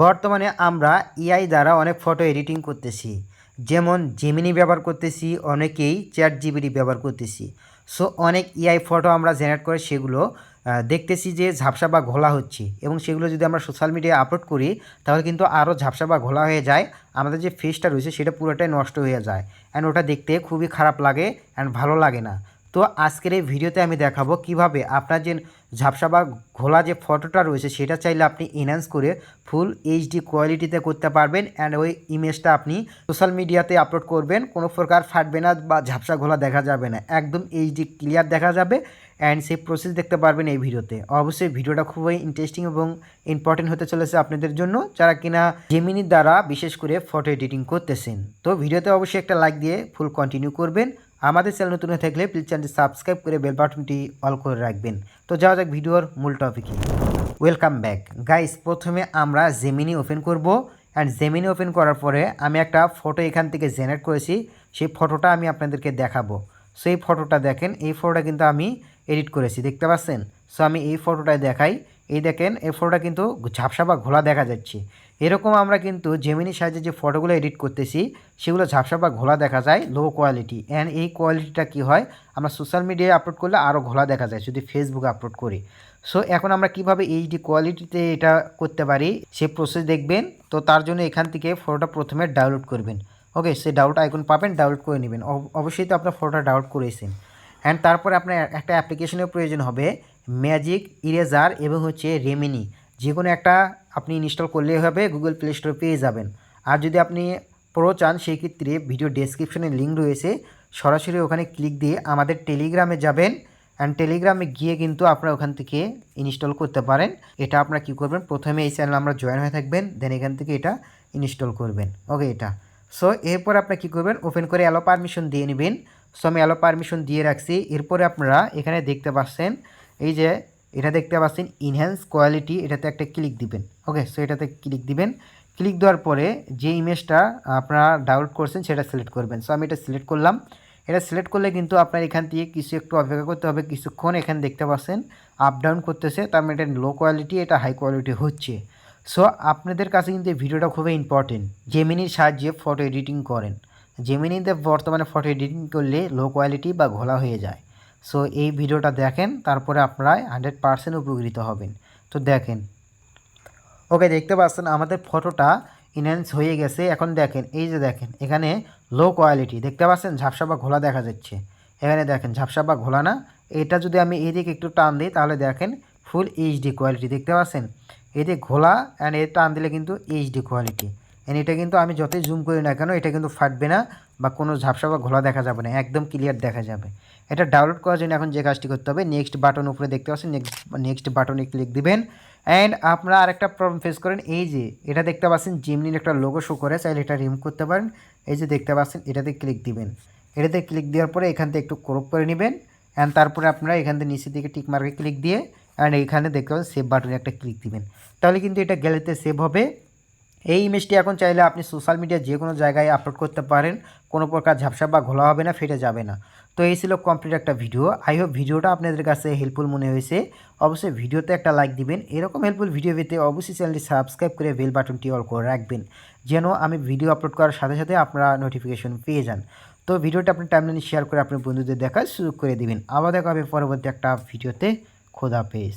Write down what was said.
বর্তমানে আমরা এআই দ্বারা অনেক ফটো এডিটিং করতেছি। যেমন জেমিনি ব্যবহার করতেছি, অনেকেই চ্যাট জিবিটি ব্যবহার করতেছি। সো অনেক এআই ফটো আমরা জেনারেট করে সেগুলো দেখতেছি যে ঝাপসা বা ঘোলা হচ্ছে এবং সেগুলো যদি আমরা সোশ্যাল মিডিয়ায় আপলোড করি, তাহলে কিন্তু আরও ঝাপসা বা ঘোলা হয়ে যায়। আমাদের যে ফেসটা রয়েছে, সেটা পুরোটাই নষ্ট হয়ে যায়। অ্যান্ড ওটা দেখতে খুবই খারাপ লাগে অ্যান্ড ভালো লাগে না। তো আজকের এই ভিডিওতে আমি দেখাবো কীভাবে আপনার যে ঝাপসা বা ঘোলা যে ফটোটা রয়েছে, সেটা চাইলে আপনি এনহ্যান্স করে ফুল এইচডি কোয়ালিটিতে করতে পারবেন অ্যান্ড ওই ইমেজটা আপনি সোশ্যাল মিডিয়াতে আপলোড করবেন। কোনো প্রকার ফাটবে না বা ঝাপসা ঘোলা দেখা যাবে না। একদম এইচডি ক্লিয়ার দেখা যাবে অ্যান্ড সেই প্রসেস দেখতে পারবেন এই ভিডিওতে। অবশ্যই ভিডিওটা খুবই ইন্টারেস্টিং এবং ইম্পর্টেন্ট হতে চলেছে আপনাদের জন্য যারা কিনা জেমিনির দ্বারা বিশেষ করে ফটো এডিটিং করতেছেন। তো ভিডিওতে অবশ্যই একটা লাইক দিয়ে ফুল কন্টিনিউ করবেন। আমাদের চ্যানেল নতুন হয়ে থাকলে প্লিজ চ্যানেলটি সাবস্ক্রাইব করে বেল বাটনটি অল করে রাখবেন। তো যাওয়া যাক ভিডিওর মূল টপিকে ওয়েলকাম ব্যাক গাইস প্রথমে আমরা জেমিনি ওপেন করব। অ্যান্ড জেমিনি ওপেন করার পরে আমি একটা ফটো এখান থেকে জেনারেট করেছি। সেই ফটোটা আমি আপনাদেরকে দেখাবো। সো এই ফটোটা দেখেন, এই ফটোটা কিন্তু আমি এডিট করেছি, দেখতে পাচ্ছেন? সো আমি এই ফটোটায় দেখাই। এই দেখেন, এই ফটোটা কিন্তু ঝাপসা বা ঘোলা দেখা যাচ্ছে। এরকম আমরা কিন্তু জেমিনি সাইজে যে ফটোগুলো এডিট করতেছি, সেগুলো ঝাপসা বা ঘোলা দেখা যায় লো কোয়ালিটি অ্যান্ড এই কোয়ালিটিটা কি হয়? আমরা সোশ্যাল মিডিয়ায় আপলোড করলে আরও ঘোলা দেখা যায়, যদি ফেসবুকে আপলোড করি। সো এখন আমরা কীভাবে এইচডি কোয়ালিটিতে এটা করতে পারি, সে প্রসেস দেখবেন, তো তার জন্য এখান থেকে ফটোটা প্রথমে ডাউনলোড করবেন। ওকে সে ডাউনলোড আইকন পাবেন ডাউনলোড করে নেবেন। অব- অবশ্যই তো আপনার ফটোটা ডাউনলোড করেছেন। অ্যান্ড তারপরে আপনার একটা অ্যাপ্লিকেশনের প্রয়োজন হবে ম্যাজিক ইরেজার এবং হচ্ছে রেমিনি যে কোনো একটা আপনি ইনস্টল করলেই হবে গুগল প্লে স্টোরে পেয়ে যাবেন। আর যদি আপনি প্রো চান, সেই ক্ষেত্রে ভিডিও ডেসক্রিপশনে লিঙ্ক রয়েছে। সরাসরি ওখানে ক্লিক দিয়ে আমাদের টেলিগ্রামে যাবেন অ্যান্ড টেলিগ্রামে গিয়ে কিন্তু আপনারা ওখান থেকে ইনস্টল করতে পারেন। এটা আপনারা কী করবেন? প্রথমে এই চ্যানেল আমরা জয়েন হয়ে থাকবেন দেন এখান থেকে এটা ইনস্টল করবেন। ওকে এটা। সো এরপর আপনারা কী করবেন? ওপেন করে অ্যালো পারমিশন দিয়ে নেবেন। সো আমি অ্যালো পারমিশন দিয়ে রাখছি। এরপরে আপনারা এখানে দেখতে পাচ্ছেন, এই যে এটা দেখতে পাচ্ছেন ইনহ্যান্স কোয়ালিটি এটাতে একটা ক্লিক দিবেন। ওকে সো এটাতে ক্লিক দিবেন। ক্লিক দেওয়ার পরে যে ইমেজটা আপনারা ডাউনলোড করছেন, সেটা সিলেক্ট করবেন। সো আমি এটা সিলেক্ট করলাম। এটা সিলেক্ট করলে কিন্তু আপনার এখান থেকে কিছু একটু অপেক্ষা করতে হবে। কিছুক্ষণ এখানে দেখতে পাচ্ছেন আপ ডাউন করতেছে। তার মানে এটা লো কোয়ালিটি এটা হাই কোয়ালিটি হচ্ছে। সো আপনাদের কাছে কিন্তু এই ভিডিওটা খুবই ইম্পর্টেন্ট জেমিনির সাহায্যে ফটো এডিটিং করেন। জেমিনিতে বর্তমানে ফটো এডিটিং করলে লো কোয়ালিটি বা ঘোলা হয়ে যায়। সো এই ভিডিওটা দেখেন, তারপরে আপনারা হান্ড্রেড পারসেন্ট উপকৃত হবেন। তো দেখেন। ওকে দেখতে পাচ্ছেন, আমাদের ফটোটা ইনহ্যান্স হয়ে গেছে। এখন দেখেন, এই যে দেখেন, এখানে লো কোয়ালিটি দেখতে পাচ্ছেন, ঝাপসা বা ঘোলা দেখা যাচ্ছে। এখানে দেখেন, ঝাপসা বা ঘোলা না। এটা যদি আমি এদিকে একটু টান দিই, তাহলে দেখেন ফুল এইচডি কোয়ালিটি দেখতে পাচ্ছেন? এদিকে ঘোলা অ্যান্ড এর টান দিলে কিন্তু এইচডি কোয়ালিটি অ্যান্ড এটা কিন্তু আমি যতই জুম করি না কেন, এটা কিন্তু ফাটবে না বা কোনো ঝাপসা বা ঘোলা দেখা যাবে না, একদম ক্লিয়ার দেখা যাবে। এটা ডাউনলোড করার জন্য এখন যে কাজটি করতে হবে নেক্সট বাটন উপরে দেখতে পাচ্ছেন নেক্সট নেক্সট বাটনে ক্লিক দিবেন। অ্যান্ড আপনারা আরেকটা প্রবলেম ফেস করেন, এই যে এটা দেখতে পাচ্ছেন জিমনির একটা লোগো শো করে, চাইলে এটা রিমুভ করতে পারেন। এই যে দেখতে পাচ্ছেন, এটাতে ক্লিক দিবেন। এটাতে ক্লিক দেওয়ার পরে এখান থেকে একটু ক্রপ করে নেবেন। অ্যান্ড তারপরে আপনারা এখান থেকে নিচের দিকে টিক মার্কে ক্লিক দিয়ে অ্যান্ড এইখানে দেখতে পাচ্ছেন সেভ বাটনে একটা ক্লিক দিবেন। তাহলে কিন্তু এটা গ্যালারিতে সেভ হবে। এই ইমেজটি এখন চাইলে আপনি সোশ্যাল মিডিয়া যে কোনো জায়গায় আপলোড করতে পারেন। কোনো প্রকার ঝাপসা বা ঘোলা হবে না, ফেটে যাবে না। তো এই ছিল কমপ্লিট একটা ভিডিও আই হোপ ভিডিওটা আপনাদের কাছে হেল্পফুল মনে হয়েছে। অবশ্যই ভিডিওতে একটা লাইক দিবেন। এরকম হেল্পফুল ভিডিও পেতে অবশ্যই চ্যানেলটি সাবস্ক্রাইব করে বেল বাটনটি অল করে রাখবেন, যেন আমি ভিডিও আপলোড করার সাথে সাথে আপনারা নোটিফিকেশন পেয়ে যান। তো ভিডিওটা আপনি টাইমলাইনে শেয়ার করে আপনার বন্ধুদের দেখার সুযোগ করে দিবেন। আবার দেখা হবে পরবর্তী একটা ভিডিওতে খোদা পেজ